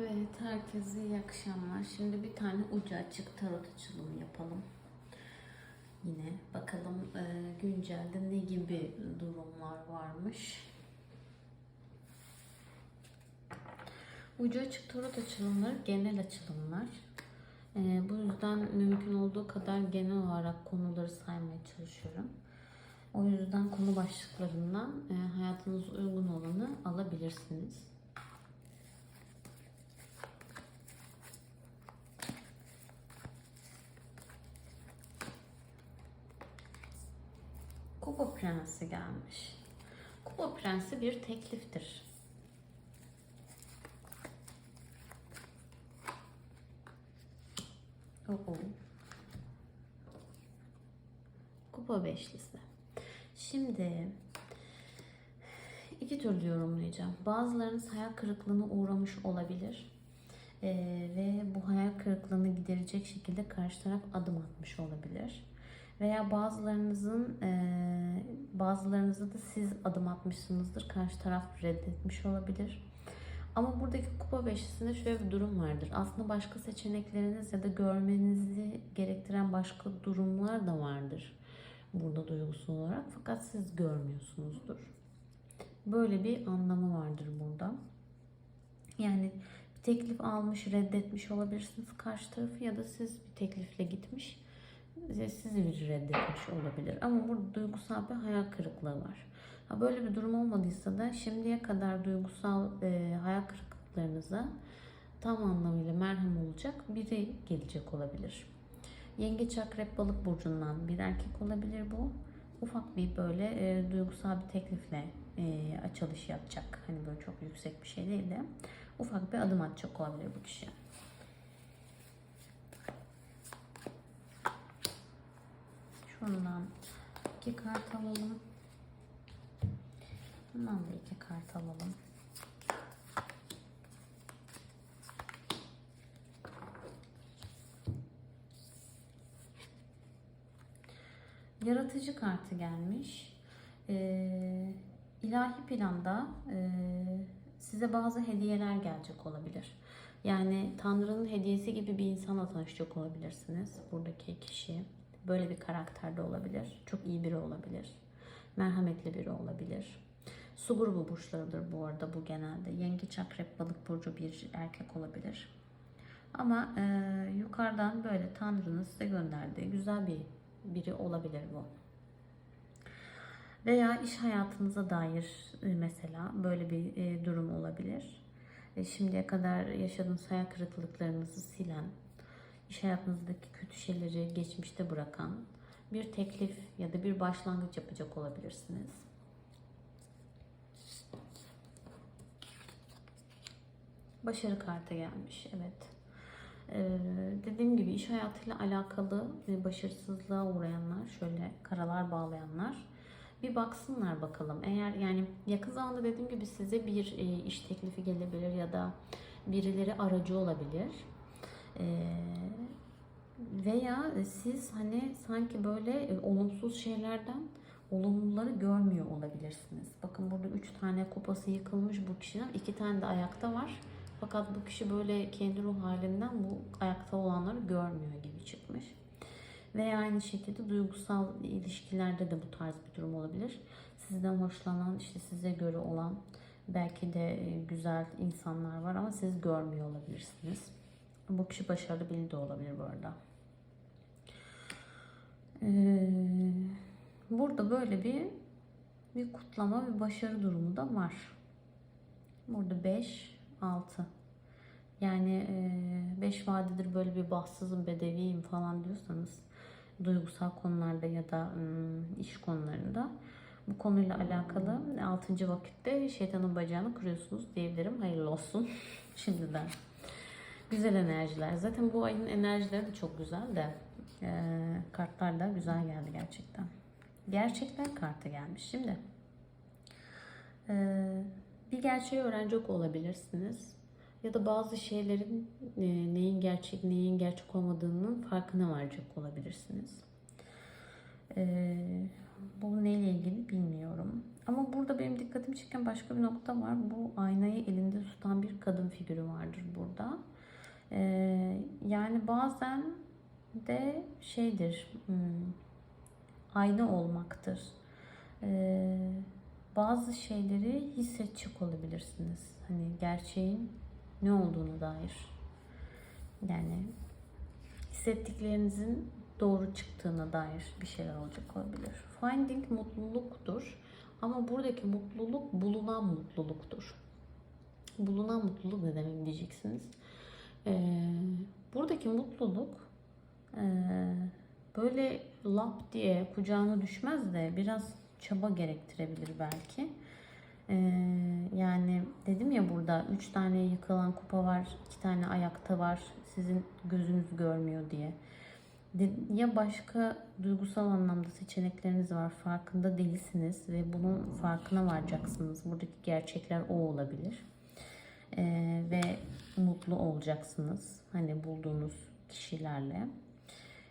Evet, herkese iyi akşamlar. Şimdi bir tane ucu açık tarot açılımı yapalım. Yine bakalım e, güncelde ne gibi durumlar varmış. Ucu açık tarot açılımları genel açılımlar. E, bu yüzden mümkün olduğu kadar genel olarak konuları saymaya çalışıyorum. O yüzden konu başlıklarından e, hayatınıza uygun olanı alabilirsiniz. Kupa Prensi gelmiş. Kupa Prensi bir tekliftir. Oo. Kupa beşlisi. Şimdi iki türlü yorumlayacağım. Bazılarınız hayal kırıklığına uğramış olabilir. Ee, ve bu hayal kırıklığını giderecek şekilde karşı taraf adım atmış olabilir. Veya bazılarınızın e, bazılarınızda da siz adım atmışsınızdır. Karşı taraf reddetmiş olabilir. Ama buradaki kupa beşlisinde şöyle bir durum vardır. Aslında başka seçenekleriniz ya da görmenizi gerektiren başka durumlar da vardır. Burada duygusal olarak. Fakat siz görmüyorsunuzdur. Böyle bir anlamı vardır burada. Yani bir teklif almış, reddetmiş olabilirsiniz karşı tarafı ya da siz bir teklifle gitmiş sizi bir reddetmiş olabilir. Ama burada duygusal bir hayal kırıklığı var. Ha, böyle bir durum olmadıysa da şimdiye kadar duygusal e, hayal kırıklıklarınıza tam anlamıyla merhem olacak biri gelecek olabilir. Yengeç akrep balık burcundan bir erkek olabilir bu. Ufak bir böyle e, duygusal bir teklifle e, açılış yapacak. Hani böyle çok yüksek bir şey değil de ufak bir adım atacak olabilir bu kişi. Şundan iki kart alalım. Bundan da iki kart alalım. Yaratıcı kartı gelmiş. Ee, ilahi planda e, size bazı hediyeler gelecek olabilir. Yani Tanrı'nın hediyesi gibi bir insanla tanışacak olabilirsiniz. Buradaki kişi. Böyle bir karakterde olabilir. Çok iyi biri olabilir. Merhametli biri olabilir. Su grubu burçlarıdır bu arada bu genelde. Yengeç, akrep, balık burcu bir erkek olabilir. Ama e, yukarıdan böyle Tanrı'nın size gönderdiği güzel bir biri olabilir bu. Veya iş hayatınıza dair e, mesela böyle bir e, durum olabilir. E, şimdiye kadar yaşadığınız hayal kırıklıklarınızı silen, iş hayatınızdaki kötü şeyleri geçmişte bırakan bir teklif ya da bir başlangıç yapacak olabilirsiniz. Başarı kartı gelmiş. Evet. Ee, dediğim gibi iş hayatıyla alakalı başarısızlığa uğrayanlar, şöyle karalar bağlayanlar bir baksınlar bakalım. Eğer yani yakın zamanda dediğim gibi size bir e, iş teklifi gelebilir ya da birileri aracı olabilir. Veya siz hani sanki böyle e, olumsuz şeylerden olumluları görmüyor olabilirsiniz. Bakın burada üç tane kupası yıkılmış bu kişinin. iki tane de ayakta var. Fakat bu kişi böyle kendi ruh halinden bu ayakta olanları görmüyor gibi çıkmış. Veya aynı şekilde duygusal ilişkilerde de bu tarz bir durum olabilir. Sizden hoşlanan, işte size göre olan belki de e, güzel insanlar var ama siz görmüyor olabilirsiniz. Bu kişi başarılı biri de olabilir bu arada. Ee, burada böyle bir bir kutlama ve başarı durumu da var. Burada 5, 6. Yani 5 e, vadedir böyle bir bahtsızım, bedeviyim falan diyorsanız duygusal konularda ya da iş konularında bu konuyla alakalı 6. vakitte şeytanın bacağını kırıyorsunuz diyebilirim. Hayırlı olsun şimdiden. Güzel enerjiler. Zaten bu ayın enerjileri de çok güzel de e, kartlar da güzel geldi gerçekten. Gerçekler kartı gelmiş. Şimdi e, bir gerçeği öğrenecek olabilirsiniz. Ya da bazı şeylerin e, neyin gerçek, neyin gerçek olmadığının farkına varacak olabilirsiniz. E, Bu neyle ilgili bilmiyorum. Ama burada benim dikkatimi çeken başka bir nokta var. Bu aynayı elinde tutan bir kadın figürü vardır burada. Ee, yani bazen de şeydir, hmm, ayna olmaktır. Ee, bazı şeyleri hissedecek olabilirsiniz. Hani gerçeğin ne olduğunu dair. Yani hissettiklerinizin doğru çıktığına dair bir şeyler olacak olabilir. Finding mutluluktur. Ama buradaki mutluluk bulunan mutluluktur. Bulunan mutluluk ne demek diyeceksiniz. Ee, buradaki mutluluk e, böyle lap diye kucağına düşmez de biraz çaba gerektirebilir belki. Ee, yani dedim ya burada üç tane yıkılan kupa var, iki tane ayakta var. Sizin gözünüz görmüyor diye. Ya başka duygusal anlamda seçenekleriniz var, farkında değilsiniz ve bunun farkına varacaksınız. Buradaki gerçekler o olabilir. Ee, ve mutlu olacaksınız. Hani bulduğunuz kişilerle.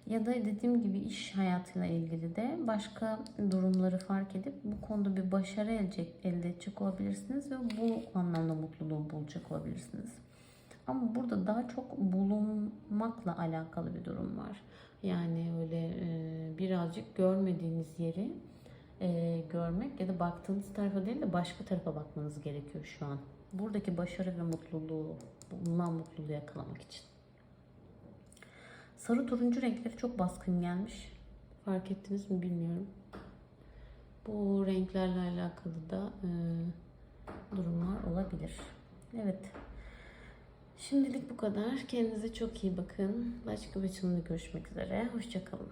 Ya da dediğim gibi iş hayatıyla ilgili de başka durumları fark edip bu konuda bir başarı elde, edecek olabilirsiniz ve bu anlamda mutluluğu bulacak olabilirsiniz. Ama burada daha çok bulunmakla alakalı bir durum var. Yani öyle birazcık görmediğiniz yeri e, görmek ya da baktığınız tarafa değil de başka tarafa bakmanız gerekiyor şu an. Buradaki başarı ve mutluluğu, bulunan mutluluğu yakalamak için. Sarı turuncu renkleri çok baskın gelmiş. Fark ettiniz mi bilmiyorum. Bu renklerle alakalı da e, durumlar olabilir. Evet. Şimdilik bu kadar. Kendinize çok iyi bakın. Başka bir açılımda görüşmek üzere. Hoşçakalın.